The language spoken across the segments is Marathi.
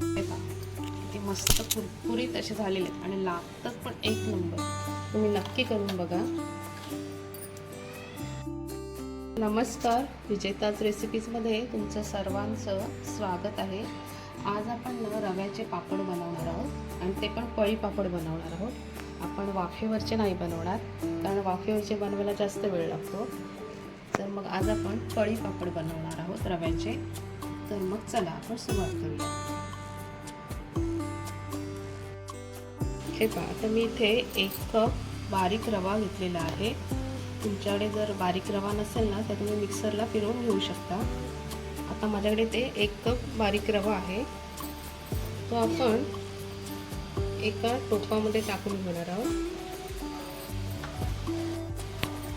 किती मस्त कुरकुरीत असे झालेले आहेत. आणि लागतात पण एक नंबर. तुम्ही नक्की करून बघा. नमस्कार विजेताज रेसिपीजमध्ये तुमचं सर्वांचं स्वागत आहे. आज आपण ना रव्याचे पापड बनवणार आहोत आणि ते पण पळी पापड बनवणार आहोत. आपण वाफेवरचे नाही बनवणार कारण वाफेवरचे बनवायला जास्त वेळ लागतो. तर मग आज आपण पळी पापड बनवणार आहोत रव्याचे. तर मग चला आपण सुरुवात करूया. हे पहा आता मी इथे एक कप बारीक रवा घेतलेला आहे. तुमच्याकडे जर बारीक रवा नसेल ना तर तुम्ही मिक्सरला फिरवून घेऊ शकता. आता माझ्याकडे ते एक कप बारीक रवा आहे. तो आपण एका टोपामध्ये टाकून घेणार आहोत.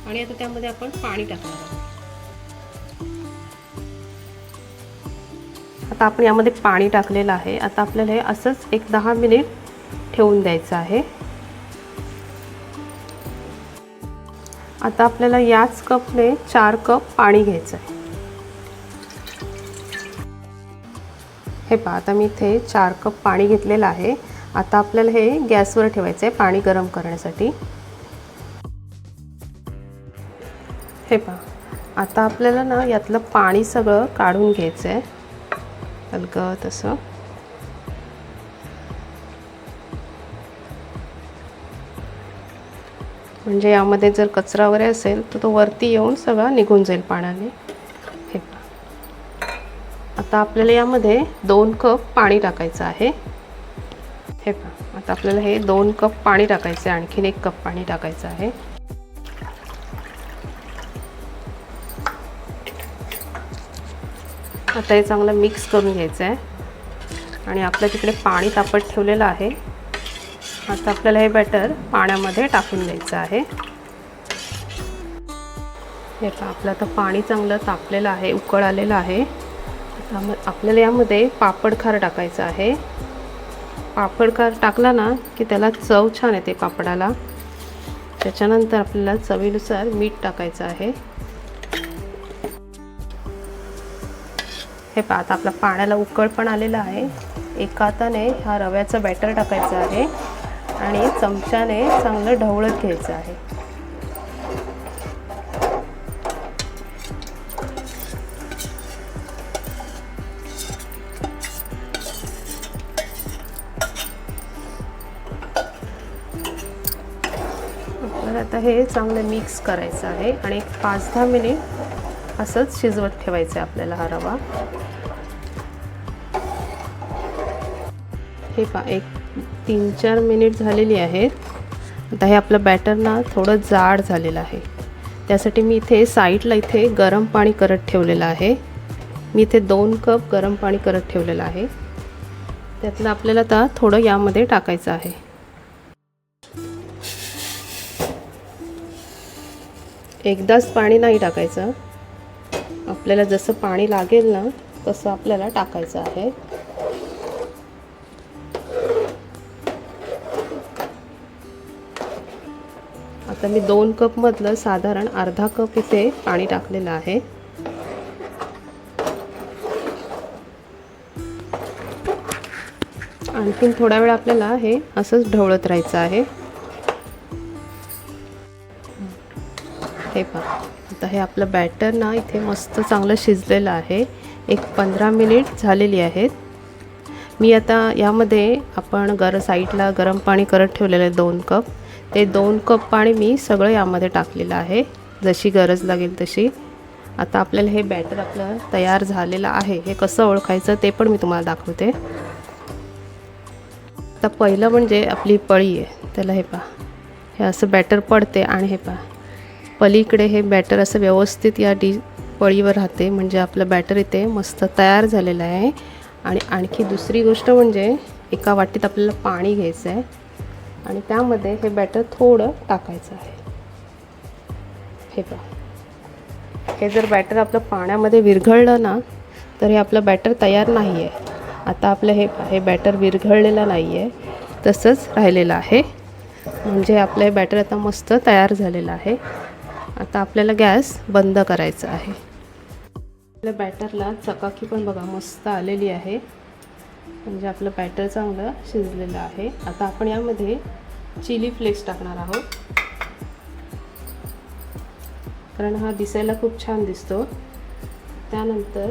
आणि आता त्यामध्ये आपण पाणी टाकणार आहोत. आता आपण यामध्ये पाणी टाकलेलं आहे. आता आपल्याला हे असंच एक दहा मिनिट ठेवून द्यायचं आहे. आता आपल्याला याच कपने चार कप पाणी घ्यायचं आहे. हे पहा आता मी इथे चार कप पाणी घेतलेलं आहे. आता आपल्याला हे गॅसवर ठेवायचं आहे पाणी गरम करण्यासाठी. हे पहा आता आपल्याला ना यातलं पाणी सगळं काढून घ्यायचं आहे. हलकं तसं म्हणजे यामध्ये जर कचरा वगैरे असेल तर तो वरती येऊन सगळा निघून जाईल पाण्याने. हे आता आपल्याला यामध्ये दोन कप पाणी टाकायचं आहे. हे पहा. आता आपल्याला हे दोन कप पाणी टाकायचं आहे. आणखीन एक कप पाणी टाकायचं आहे. आता हे चांगलं मिक्स करून घ्यायचं आहे. आणि आपल्या तिकडे पाणी तापत ठेवलेलं आहे. आता आपल्याला हे बॅटर पाण्यामध्ये टाकून द्यायचं आहे. हे आपलं आता पाणी चांगलं तापलेलं आहे उकळ आलेलं आहे. आता मग आपल्याला यामध्ये पापडखार टाकायचं आहे. पापडखार टाकला ना की त्याला चव छान येते पापडाला. त्याच्यानंतर आपल्याला चवीनुसार मीठ टाकायचं आहे. हे पा आता आपल्या पाण्याला उकळ पण आलेलं आहे. एका हाताने हा रव्याचं बॅटर टाकायचं आहे. आणि चमच्याने चांगलं ढवळत घ्यायचं आहे. आता हे चांगलं मिक्स करायचं आहे आणि एक पाच दहा मिनिट असंच शिजवत ठेवायचं आहे आपल्याला हा रवा. हे पा एक तीन चार मिनिट झालेली आहेत. आता हे आपलं बॅटर ना थोडं जाड झालेलं आहे. त्यासाठी मी इथे साईडला इथे गरम पाणी करत ठेवलेलं आहे. मी इथे दोन कप गरम पाणी करत ठेवलेलं आहे. त्यातलं आपल्याला आता थोडं यामध्ये टाकायचं आहे. एकदाच पाणी नाही टाकायचं. आपल्याला जसं पाणी लागेल ना तसं आपल्याला टाकायचं आहे. आता मी दोन कपमधलं साधारण अर्धा कप इथे पाणी टाकलेलं आहे. आणखीन थोडा वेळ आपल्याला हे असंच ढवळत राहायचं आहे. हे पहा आता हे आपलं बॅटर ना इथे मस्त चांगलं शिजलेलं आहे. एक पंधरा मिनिट झालेली आहेत. मी आता यामध्ये आपण गर साईडला गरम पाणी करत ठेवलेलं आहे दोन कप. ते दोन कप पाणी मी सगळं यामध्ये टाकलेलं आहे. जशी गरज लागेल तशी. आता आपल्याला हे बॅटर आपलं तयार झालेलं आहे. हे कसं ओळखायचं ते पण मी तुम्हाला दाखवते. आता पहिलं म्हणजे आपली पळी आहे. त्याला हे पहा. हे असं बॅटर पडते आणि हे पहा. पलीकडे हे बॅटर असं व्यवस्थित या डी पळीवर राहते. म्हणजे आपलं बॅटर इथे मस्त तयार झालेलं आहे. आणि आणखी दुसरी गोष्ट म्हणजे एका वाटीत आपल्याला पाणी घ्यायचं आहे. आणि त्यामध्ये हे बॅटर थोडं टाकायचं आहे. हे पहा. हे जर बॅटर आपलं पाण्यामध्ये विरघळलं ना तर हे आपलं बॅटर तयार नाही आहे आता आपलं हे हे बॅटर विरघळलेलं नाही आहे तसंच राहिलेलं आहे. म्हणजे आपलं हे बॅटर आता मस्त तयार झालेलं आहे. आता आपल्याला गॅस बंद करायचा आहे. आपल्या बॅटरला चकाकी पण बघा मस्त आलेली आहे. म्हणजे आपलं बॅटर चांगलं शिजलेलं आहे. आता आपण यामध्ये चिली फ्लेक्स टाकणार आहोत. कारण हा दिसायला खूप छान दिसतो. त्यानंतर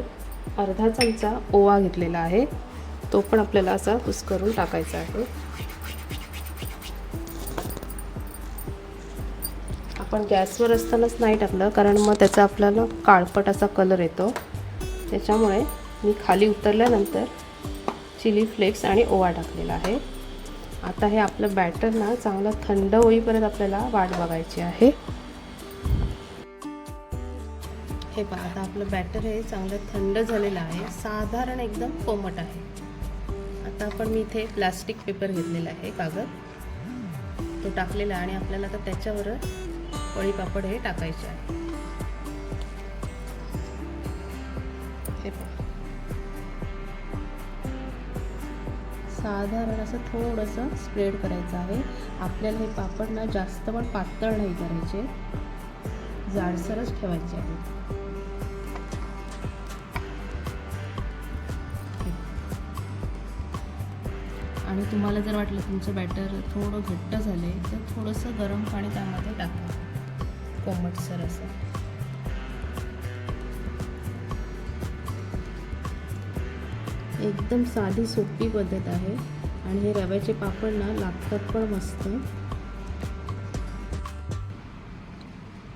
अर्धा चमचा ओवा घेतलेला आहे. तो पण आपल्याला असा कुस्करून टाकायचा आहे. आपण गॅसवर असतानाच नाही टाकलं कारण मग त्याचा आपल्याला काळपट असा कलर येतो. त्याच्यामुळे मी खाली उतरल्यानंतर चिली फ्लेक्स आणि ओवा टाकलेला आहे. आता हे आपलं बॅटर ना चांगलं थंड होईपर्यंत आपल्याला वाट बघायची आहे. हे पहा आता आपलं बॅटर हे चांगलं थंड झालेलं आहे. साधारण एकदम कोमट आहे. आता आपण मी इथे प्लास्टिक पेपर घेतलेला आहे कागद. तो टाकलेला आहे आणि आपल्याला आता त्याच्यावर पळी पापड हे टाकायचे आहे. हे पहा. साधारण असं थोडंसं स्प्रेड करायचं आहे. आपल्याला हे पापड ना जास्त पण पातळ नाही करायचे. जाडसरच ठेवायचे आहे. आणि तुम्हाला जर वाटलं तुमचं बॅटर थोडं घट्ट झालं आहे तर थोडंसं गरम पाणी त्यामध्ये टाका. कोमटसर असं. एकदम साधी सोपी पद्धत आहे. आणि हे रव्याचे पापड ना लागतात पण मस्त.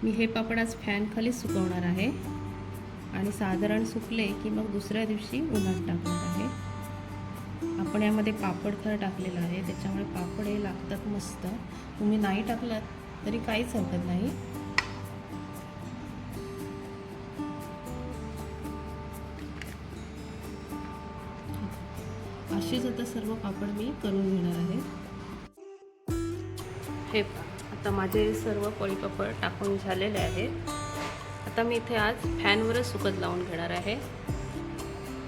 मी हे पापड आज फॅनखाली सुकवणार आहे. आणि साधारण सुकले की मग दुसऱ्या दिवशी उन्हात टाकणार आहे. आपण यामध्ये पापड खरं टाकलेलं आहे. त्याच्यामुळे पापड हे लागतात मस्त. तुम्ही नाही टाकलात तरी काहीच हरकत नाही. असेच आता सर्व पापड मी करून घेणार आहे. हे आता माझे सर्व पळीपापड टाकून झालेले आहेत आता मी इथे आज फॅनवरच सुकत लावून घेणार आहे.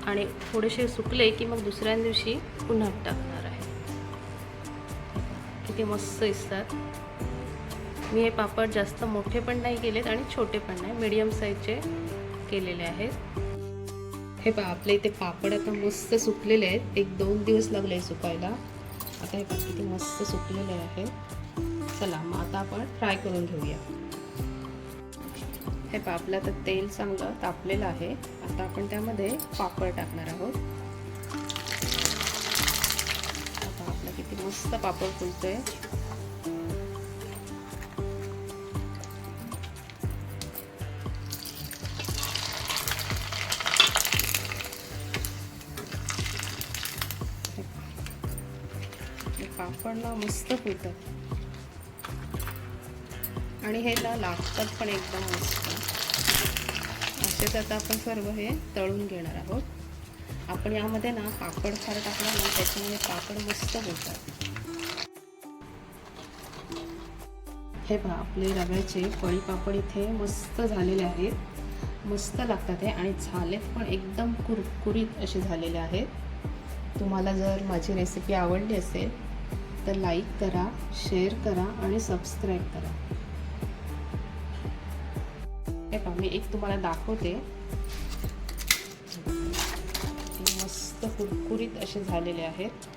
आणि थोडेसे सुकले की मग दुसऱ्या दिवशी उन्हात टाकणार आहे. किती मस्त दिसतात. मी हे पापड जास्त मोठे पण नाही केलेत आणि छोटे पण नाही मीडियम साईजचे केलेले आहेत. हे पहा आपले इथे पापड आता मस्त सुकलेले आहेत. एक दोन दिवस लागले सुकायला. आता हे पहा किती मस्त सुकलेले आहे. चला मग आता आपण फ्राय करून घेऊया. हे पहा आपलं आता तेल चांगलं तापलेलं आहे. आता आपण त्यामध्ये पापड टाकणार आहोत. आता आपलं किती मस्त पापड फुलतोय. पापड ना मस्त फुलतात आणि हे ना लागतात पण एकदम मस्त. असेच आता आपण सर्व हे तळून घेणार आहोत. आपण यामध्ये ना पापड खार टाकला ना त्याच्यामुळे पापड मस्त होतात हे पहा आपले रव्याचे पळी पापड इथे मस्त झालेले आहेत. मस्त लागतात हे आणि झालेत पण एकदम कुरकुरीत असे झालेले आहेत. तुम्हाला जर माझी रेसिपी आवडली असेल तर लाईक करा शेअर करा आणि सबस्क्राईब करा. हे पहा मी एक तुम्हाला दाखवते. मस्त कुरकुरीत असे झालेले आहेत.